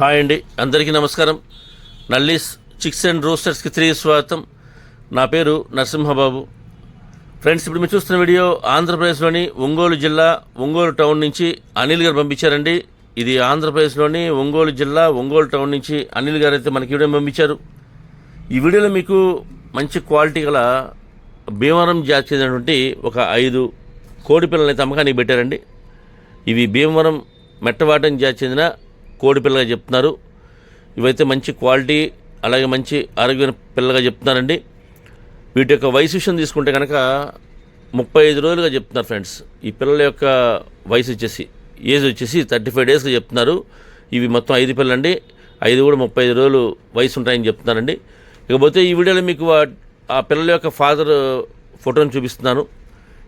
Hi అండి. అందరికీ నమస్కారం. నల్లీస్ చిక్స్ అండ్ రోస్టర్స్కి తిరిగి స్వాగతం. నా పేరు నరసింహబాబు. ఫ్రెండ్స్ ఇప్పుడు మీరు చూస్తున్న వీడియో ఆంధ్రప్రదేశ్లోని ఒంగోలు జిల్లా ఒంగోలు టౌన్ నుంచి అనిల్ గారు పంపించారండి. ఇది ఆంధ్రప్రదేశ్లోని ఒంగోలు జిల్లా ఒంగోలు టౌన్ నుంచి అనిల్ గారు అయితే మనకి వీడియో పంపించారు. ఈ వీడియోలో మీకు మంచి క్వాలిటీ గల భీమవరం జాతి చెందినటువంటి ఒక ఐదు కోడి పిల్లలు అయితే పెట్టారండి. ఇవి భీమవరం మెట్టవాటం జాతి చెందిన కోడి పిల్లగా చెప్తున్నారు. ఇవైతే మంచి క్వాలిటీ అలాగే మంచి ఆరోగ్యమైన పిల్లగా చెప్తున్నారండి. వీటి యొక్క వయసు విషయం తీసుకుంటే కనుక ముప్పై ఐదు రోజులుగా చెప్తున్నారు ఫ్రెండ్స్. ఈ పిల్లల యొక్క వయసు వచ్చేసి ఏజ్ వచ్చేసి థర్టీ ఫైవ్ డేస్గా చెప్తున్నారు. ఇవి మొత్తం ఐదు పిల్లలండి. ఐదు కూడా ముప్పై ఐదు రోజులు వయసు ఉంటాయని చెప్తున్నారండి. ఇకపోతే ఈ వీడియోలో మీకు ఆ పిల్లల యొక్క ఫాదర్ ఫోటోని చూపిస్తున్నాను.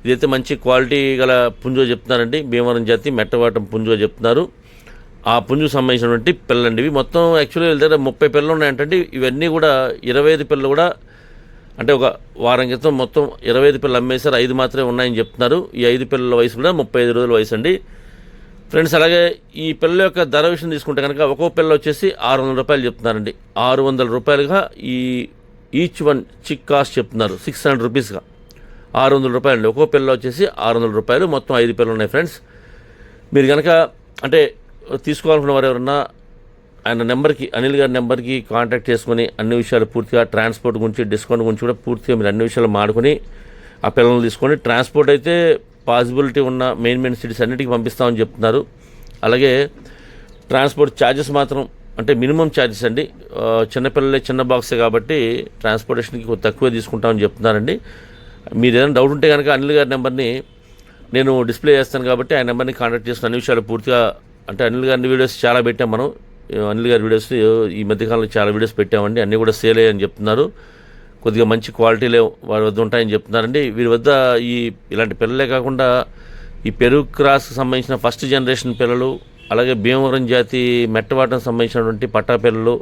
ఇదైతే మంచి క్వాలిటీ గల పుంజో చెప్తున్నారండి. భీమవరం జాతి మెట్టవాటం పుంజో చెప్తున్నారు. ఆ పుంజుకు సంబంధించినటువంటి పిల్లలండి. ఇవి మొత్తం యాక్చువల్లీ వీళ్ళ దగ్గర ముప్పై పిల్లలు ఉన్నాయంటే ఇవన్నీ కూడా ఇరవై ఐదు పిల్లలు కూడా అంటే ఒక వారం క్రితం మొత్తం ఇరవై ఐదు పిల్లలు అమ్మేశారు. ఐదు మాత్రమే ఉన్నాయని చెప్తున్నారు. ఈ ఐదు పిల్లల వయసు కూడా ముప్పై ఐదు రోజుల వయసు అండి. ఫ్రెండ్స్ అలాగే ఈ పిల్లల యొక్క ధర విషయం తీసుకుంటే కనుక ఒక్కో పిల్ల వచ్చేసి ఆరు వందల రూపాయలు చెప్తున్నారండి. ఆరు వందల రూపాయలుగా ఈ ఈచ్ వన్ చిక్ కాస్ట్ చెప్తున్నారు. సిక్స్ హండ్రెడ్ రూపీస్గా. ఆరు వందల రూపాయలు ఒక్కో పిల్ల వచ్చేసి ఆరు వందల రూపాయలు. మొత్తం ఐదు పిల్లలు ఉన్నాయి ఫ్రెండ్స్. మీరు కనుక అంటే తీసుకోవాలనుకున్న వారు ఎవరన్నా ఆయన నెంబర్కి అనిల్ గారి నెంబర్కి కాంటాక్ట్ చేసుకుని అన్ని విషయాలు పూర్తిగా ట్రాన్స్పోర్ట్ గురించి డిస్కౌంట్ గురించి కూడా పూర్తిగా మీరు అన్ని విషయాలు మాడుకొని ఆ పిల్లల్ని తీసుకొని ట్రాన్స్పోర్ట్ అయితే పాసిబిలిటీ ఉన్న మెయిన్ మెయిన్ సిటీస్ అన్నిటికీ పంపిస్తామని చెప్తున్నారు. అలాగే ట్రాన్స్పోర్ట్ ఛార్జెస్ మాత్రం అంటే మినిమం ఛార్జెస్ అండి. చిన్నపిల్లలే చిన్న బాక్సే కాబట్టి ట్రాన్స్పోర్టేషన్కి తక్కువే తీసుకుంటామని చెప్తున్నారండి. మీరు ఏదైనా డౌట్ ఉంటే కనుక అనిల్ గారి నెంబర్ని నేను డిస్ప్లే చేస్తాను కాబట్టి ఆ నెంబర్ని కాంటాక్ట్ చేసిన అన్ని విషయాలు పూర్తిగా అంటే అనిల్ గారి వీడియోస్ చాలా పెట్టాం మనం. అనిల్ గారి వీడియోస్ ఈ మధ్యకాలంలో చాలా వీడియోస్ పెట్టామండి. అన్నీ కూడా సేల్ అయ్యాయని చెప్తున్నారు. కొద్దిగా మంచి క్వాలిటీలే వారి వద్ద ఉంటాయని చెప్తున్నారండి. వీరి వద్ద ఈ ఇలాంటి పిల్లలే కాకుండా ఈ పెరుగు క్రాస్కి సంబంధించిన ఫస్ట్ జనరేషన్ పిల్లలు అలాగే భీమవరం జాతి మెట్టవాటం సంబంధించినటువంటి పట్టా పిల్లలు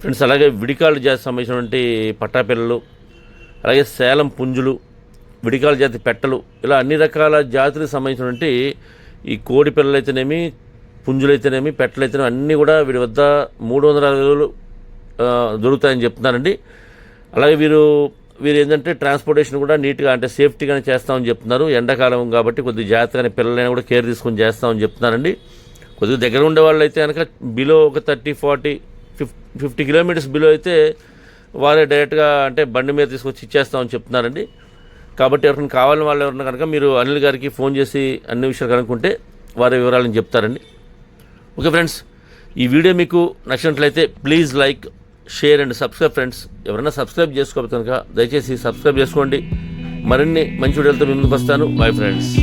ఫ్రెండ్స్ అలాగే విడికాళ్ళు జాతి సంబంధించినటువంటి పట్టా పిల్లలు అలాగే సేలం పుంజులు విడికాల జాతి పెట్టలు ఇలా అన్ని రకాల జాతులకు సంబంధించినటువంటి ఈ కోడి పిల్లలు అయితేనేమి పెట్టలైతేనేమి అన్నీ కూడా వీడి వద్ద మూడు వందల అరవై రోజులు దొరుకుతాయని చెప్తున్నారండి. అలాగే వీరు వీరు ఏంటంటే ట్రాన్స్పోర్టేషన్ కూడా నీట్గా అంటే సేఫ్టీగానే చేస్తామని చెప్తున్నారు. ఎండాకాలం కాబట్టి కొద్దిగా జాగ్రత్తగానే పిల్లలైనా కూడా కేర్ తీసుకొని చేస్తామని చెప్తున్నారండి. కొద్దిగా దగ్గర ఉండే వాళ్ళు అయితే కనుక బిలో ఒక thirty forty fif fifty kilometres below అయితే వారే డైరెక్ట్గా అంటే బండి మీద తీసుకొచ్చి ఇచ్చేస్తామని చెప్తున్నారండి. కాబట్టి ఎవరికైనా కావాలని వాళ్ళు ఎవరన్నా కనుక మీరు అనిల్ గారికి ఫోన్ చేసి అన్ని విషయాలు కనుక్కుంటే వారి వివరాలను చెప్తారండి. ఓకే ఫ్రెండ్స్ ఈ వీడియో మీకు నచ్చినట్లయితే please like share and subscribe friends. ఎవరైనా సబ్స్క్రైబ్ చేసుకోకపోతే కనుక దయచేసి సబ్స్క్రైబ్ చేసుకోండి. మరిన్ని మంచి వీడియోలతో ముందుకు వస్తాను. Bye friends.